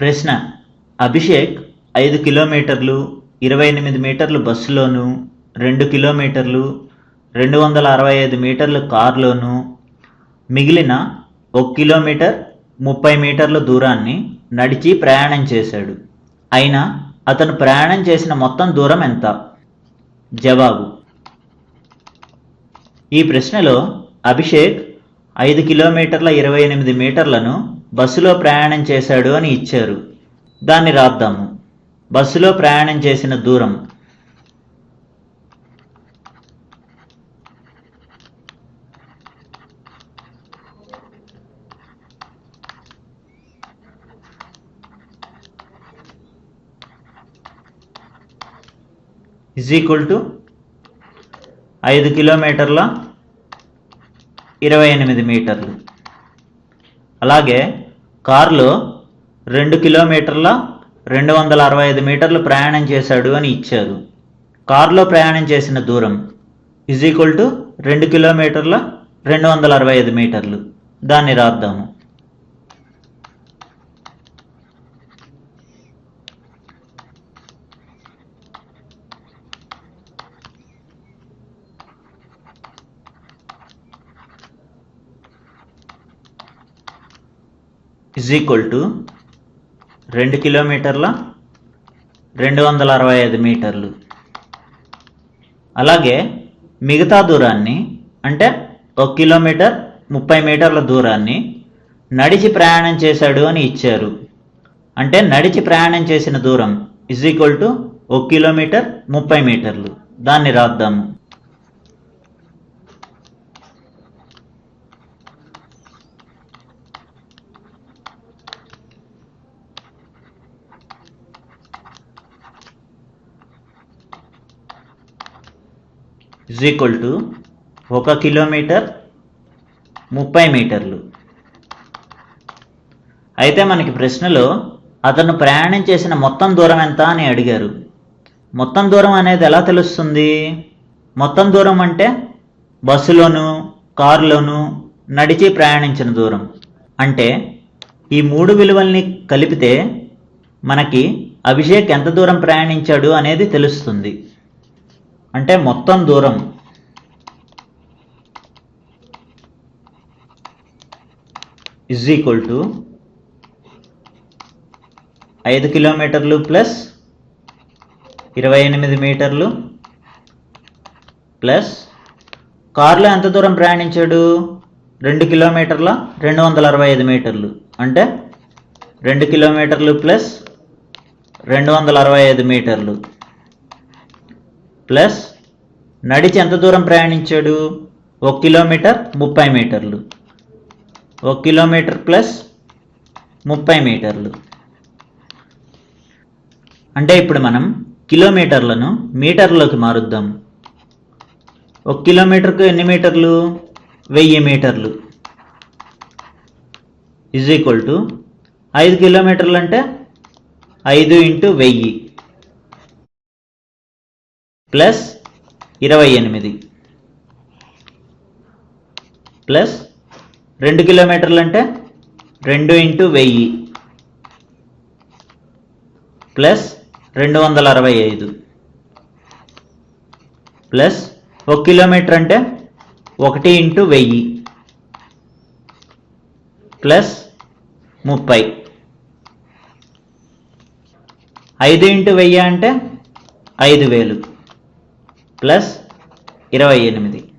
ప్రశ్న. అభిషేక్ ఐదు కిలోమీటర్లు ఇరవై ఎనిమిది మీటర్లు బస్సులోను రెండు కిలోమీటర్లు రెండు వందల అరవై ఐదు మీటర్లు కారులోను మిగిలిన ఒక కిలోమీటర్ ముప్పై మీటర్ల దూరాన్ని నడిచి ప్రయాణం చేశాడు. అయినా అతను ప్రయాణం చేసిన మొత్తం దూరం ఎంత? జవాబు. ఈ ప్రశ్నలో అభిషేక్ ఐదు కిలోమీటర్ల ఇరవై ఎనిమిది మీటర్లను బస్సులో ప్రయాణం చేశాడు అని ఇచ్చారు. దాన్ని రాద్దాము బస్సులో ప్రయాణం చేసిన దూరం. ఇజ్ ఈక్వల్ టు ఐదు కిలోమీటర్ల ఇరవై ఎనిమిది మీటర్లు. అలాగే కారులో రెండు కిలోమీటర్ల రెండు వందల అరవై ఐదు మీటర్లు ప్రయాణం చేశాడు అని ఇచ్చారు. కారులో ప్రయాణం చేసిన దూరం ఇజ్ ఈక్వల్ టు రెండు కిలోమీటర్ల రెండు వందల అరవై ఐదు మీటర్లు. దాన్ని రాద్దాము. ఇజ్ ఈక్వల్ టు రెండు కిలోమీటర్ల రెండు వందల అరవై ఐదు మీటర్లు. అలాగే మిగతా దూరాన్ని అంటే ఒక కిలోమీటర్ ముప్పై మీటర్ల దూరాన్ని నడిచి ప్రయాణం చేశాడు అని ఇచ్చారు. అంటే నడిచి ప్రయాణం చేసిన దూరం ఇజ్ ఈక్వల్ టు ఒక కిలోమీటర్ ముప్పై మీటర్లు. దాన్ని రాద్దాము. ఇజ్ ఈక్వల్ టు ఒక కిలోమీటర్ ముప్పై మీటర్లు. అయితే మనకి ప్రశ్నలో అతను ప్రయాణం చేసిన మొత్తం దూరం ఎంత అని అడిగారు. మొత్తం దూరం అనేది ఎలా తెలుస్తుంది? మొత్తం దూరం అంటే బస్సులోను కారులోను నడిచి ప్రయాణించిన దూరం. అంటే ఈ మూడు విలువల్ని కలిపితే మనకి అభిషేక్ ఎంత దూరం ప్రయాణించాడు అనేది తెలుస్తుంది. అంటే మొత్తం దూరం. ఇజ్ ఈక్వల్ టు ఐదు కిలోమీటర్లు ప్లస్ ఇరవై ఎనిమిది మీటర్లు ప్లస్ కారులో ఎంత దూరం ప్రయాణించాడు? రెండు కిలోమీటర్ల రెండు వందల అరవై ఐదు మీటర్లు. అంటే రెండు కిలోమీటర్లు ప్లస్ రెండు వందల అరవై ఐదు మీటర్లు. ప్లస్ నడిచి ఎంత దూరం ప్రయాణించాడు? ఒక కిలోమీటర్ ముప్పై మీటర్లు. ఒక కిలోమీటర్ ప్లస్ ముప్పై మీటర్లు. అంటే ఇప్పుడు మనం కిలోమీటర్లను మీటర్లోకి మారుద్దాం. ఒక కిలోమీటర్కు ఎన్ని మీటర్లు? వెయ్యి మీటర్లు. ఈజ్ ఈక్వల్ టు ఐదు కిలోమీటర్లు అంటే ఐదు ఇంటూ వెయ్యి. ప్లస్ ఇరవై ఎనిమిది. ప్లస్ రెండు కిలోమీటర్లు అంటే రెండు ఇంటూ వెయ్యి. ప్లస్ రెండు వందల అరవై ఐదు. ప్లస్ ఒక కిలోమీటర్ అంటే ఒకటి ఇంటూ వెయ్యి. ప్లస్ ముప్పై. ఐదు ఇంటూ వెయ్యి అంటే ఐదు వేలు. ప్లస్ ఇరవై ఎనిమిది.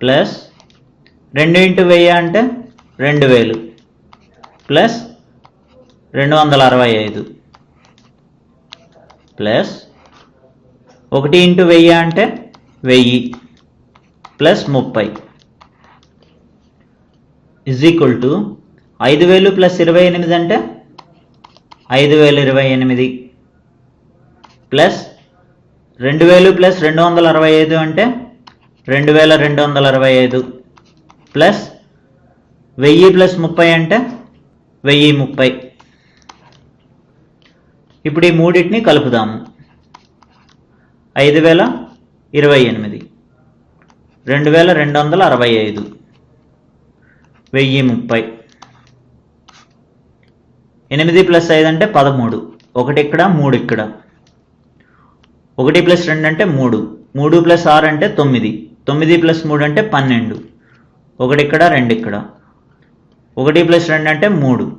ప్లస్ రెండు ఇంటూ వెయ్యి అంటే రెండు వేలు. ప్లస్ రెండు వందల అరవై ఐదు. ప్లస్ ఒకటి ఇంటూ వెయ్యి అంటే వెయ్యి. ప్లస్ ముప్పై. ఇజ్ ఈక్వల్ టు ఐదు వేలు ప్లస్ ఇరవై ఎనిమిది అంటే ఐదు వేలు ఇరవై ఎనిమిది. ప్లస్ రెండు వేలు ప్లస్ రెండు వందల అరవై ఐదు అంటే రెండు వేల రెండు వందల అరవై ఐదు ప్లస్ వెయ్యి ప్లస్ ముప్పై అంటే వెయ్యి ముప్పై. ఇప్పుడు ఈ మూడింటిని కలుపుదాము. ఐదు వేల ఇరవై ఎనిమిది. రెండు వేల రెండు వందల అరవై ఐదు. వెయ్యి ముప్పై. ఎనిమిది ప్లస్ ఐదు అంటే పదమూడు. ఒకటి ఇక్కడ మూడు ఇక్కడ. ఒకటి ప్లస్ రెండు అంటే మూడు. మూడు ప్లస్ ఆరు అంటే తొమ్మిది. తొమ్మిది ప్లస్ మూడు అంటే పన్నెండు. ఒకటి ఇక్కడ రెండు ఇక్కడ. ఒకటి ప్లస్ రెండు అంటే మూడు.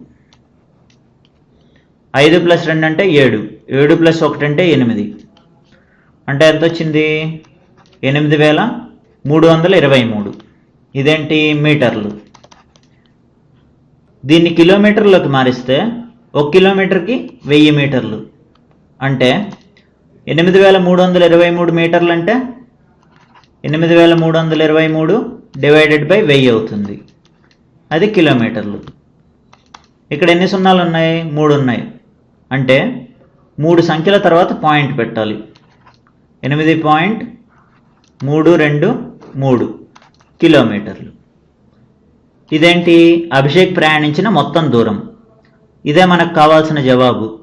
ఐదు ప్లస్ రెండు అంటే ఏడు. ఏడు ప్లస్ ఒకటి అంటే ఎనిమిది. అంటే ఎంత వచ్చింది? ఎనిమిది వేల మూడు వందల ఇరవై మూడు. ఇదేంటి? మీటర్లు. దీన్ని కిలోమీటర్లోకి మారిస్తే ఒక కిలోమీటర్కి వెయ్యి మీటర్లు. అంటే ఎనిమిది వేల మూడు వందల ఇరవై మూడు మీటర్లు అంటే ఎనిమిది వేల మూడు వందల ఇరవై మూడు డివైడెడ్ బై వెయ్యి అవుతుంది. అది కిలోమీటర్లు. ఇక్కడ ఎన్ని సున్నాలు ఉన్నాయి? మూడు ఉన్నాయి. అంటే మూడు సంఖ్యల తర్వాత పాయింట్ పెట్టాలి. ఎనిమిది పాయింట్ మూడు రెండు మూడు కిలోమీటర్లు. ఇదేంటి? అభిషేక్ ప్రయాణించిన మొత్తం దూరం. ఇదే మనకు కావాల్సిన జవాబు.